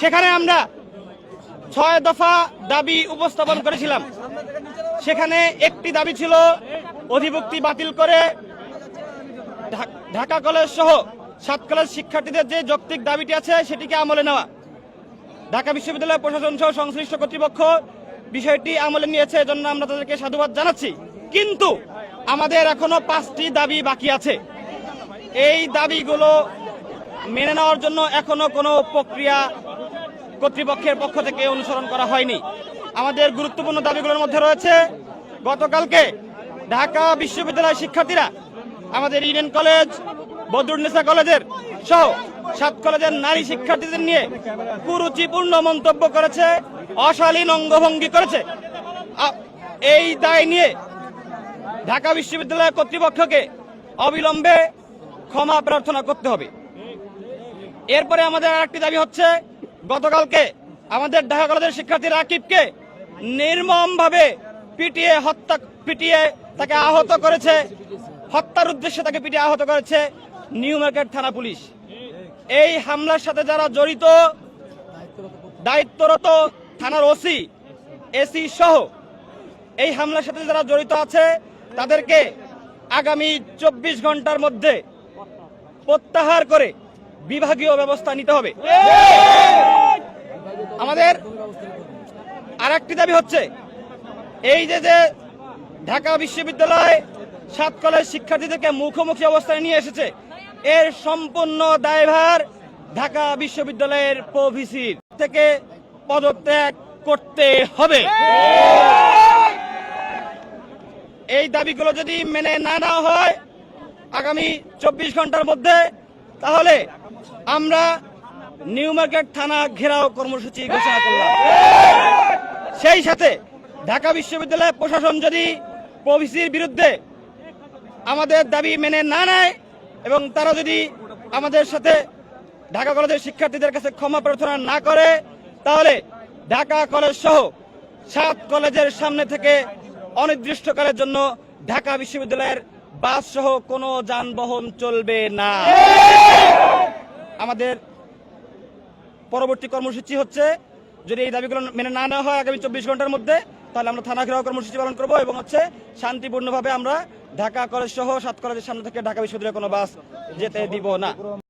সেখানে আমরা ছয় দফা দাবি উপস্থাপন করেছিলাম। সেখানে একটি দাবি ছিল, অধিভুক্তি বাতিল করে ঢাকা কলেজ সহ সাত কলেজ শিক্ষার্থীদের যে যৌক্তিক দাবিটি আছে সেটিকে আমলে নেওয়া। ঢাকা বিশ্ববিদ্যালয় প্রশাসন সহ সংশ্লিষ্ট কর্তৃপক্ষ বিষয়টি আমলে নিয়েছে, এজন্য আমরা তাদেরকে সাধুবাদ জানাচ্ছি। কিন্তু আমাদের এখনও পাঁচটি দাবি বাকি আছে। এই দাবিগুলো মেনে নেওয়ার জন্য এখনও কোনো প্রক্রিয়া কর্তৃপক্ষের পক্ষ থেকে অনুসরণ করা হয়নি। আমাদের গুরুত্বপূর্ণ দাবিগুলোর মধ্যে রয়েছে, গতকালকে ঢাকা বিশ্ববিদ্যালয়ের শিক্ষার্থীরা আমাদের ইডেন কলেজ বদরুন্নেসা কলেজের সহ সাত কলেজের নারী শিক্ষার্থীদের নিয়ে কুরুচিপূর্ণ মন্তব্য করেছে, অশালীন অঙ্গভঙ্গি করেছে। এই দায় নিয়ে ঢাকা বিশ্ববিদ্যালয় কর্তৃপক্ষকে অবিলম্বে ক্ষমা প্রার্থনা করতে হবে। এরপরে আমাদের আরেকটি দাবি হচ্ছে গতকালকে আমাদের ঢাকা কলেজের শিক্ষার্থী রাকিবকে নির্মমভাবে পিটিয়ে হত্যা, পিটিয়ে তাকে আহত করেছে, হত্যার উদ্দেশ্যে তাকে পিটিয়ে আহত করেছে নিউ মার্কেট থানা পুলিশ। এই হামলার সাথে যারা জড়িত, দায়িত্বরত থানার ওসি, এসি সহ এই হামলার সাথে যারা জড়িত আছে, তাদেরকে আগামী চব্বিশ ঘণ্টার মধ্যে প্রত্যাহার করে বিভাগীয় ব্যবস্থা নিতে হবে। আমাদের আর একটি দাবি হচ্ছে, এই যে যে ঢাকা বিশ্ববিদ্যালয় সাত কলেজ শিক্ষার্থীদেরকে মুখোমুখি অবস্থায় নিয়ে এসেছে, এর সম্পূর্ণ দায়ভার ঢাকা বিশ্ববিদ্যালয়ের প্রভিসির থেকে পদত্যাগ করতে হবে। এই দাবিগুলো যদি মেনে না নেওয়া হয় আগামী চব্বিশ ঘণ্টার মধ্যে, তাহলে আমরা নিউ মার্কেট থানা ঘেরাও কর্মসূচি ঘোষণা করলাম। সেই সাথে ঢাকা বিশ্ববিদ্যালয় প্রশাসন যদি প্রভিসির বিরুদ্ধে আমাদের দাবি মেনে না নেয় এবং তারা যদি আমাদের সাথে ঢাকা কলেজের শিক্ষার্থীদের কাছে ক্ষমা প্রার্থনা না করে, তাহলে ঢাকা কলেজ সহ সাত কলেজের সামনে থেকে অনির্দিষ্টকালের জন্য ঢাকা বিশ্ববিদ্যালয়ের বাস সহ কোনো যানবাহন চলবে না। আমাদের পরবর্তী কর্মসূচি হচ্ছে, যদি এই দাবিগুলো মেনে না নেওয়া হয় আগামী চব্বিশ ঘণ্টার মধ্যে, তাহলে আমরা থানা ঘেরাও কর্মসূচি পালন করব এবং হচ্ছে শান্তিপূর্ণভাবে আমরা ঢাকা কলেজ সহ সাত কলেজের সামনে থেকে ঢাকা বিশ্ববিদ্যালয়ের কোনো বাস যেতে দিব না।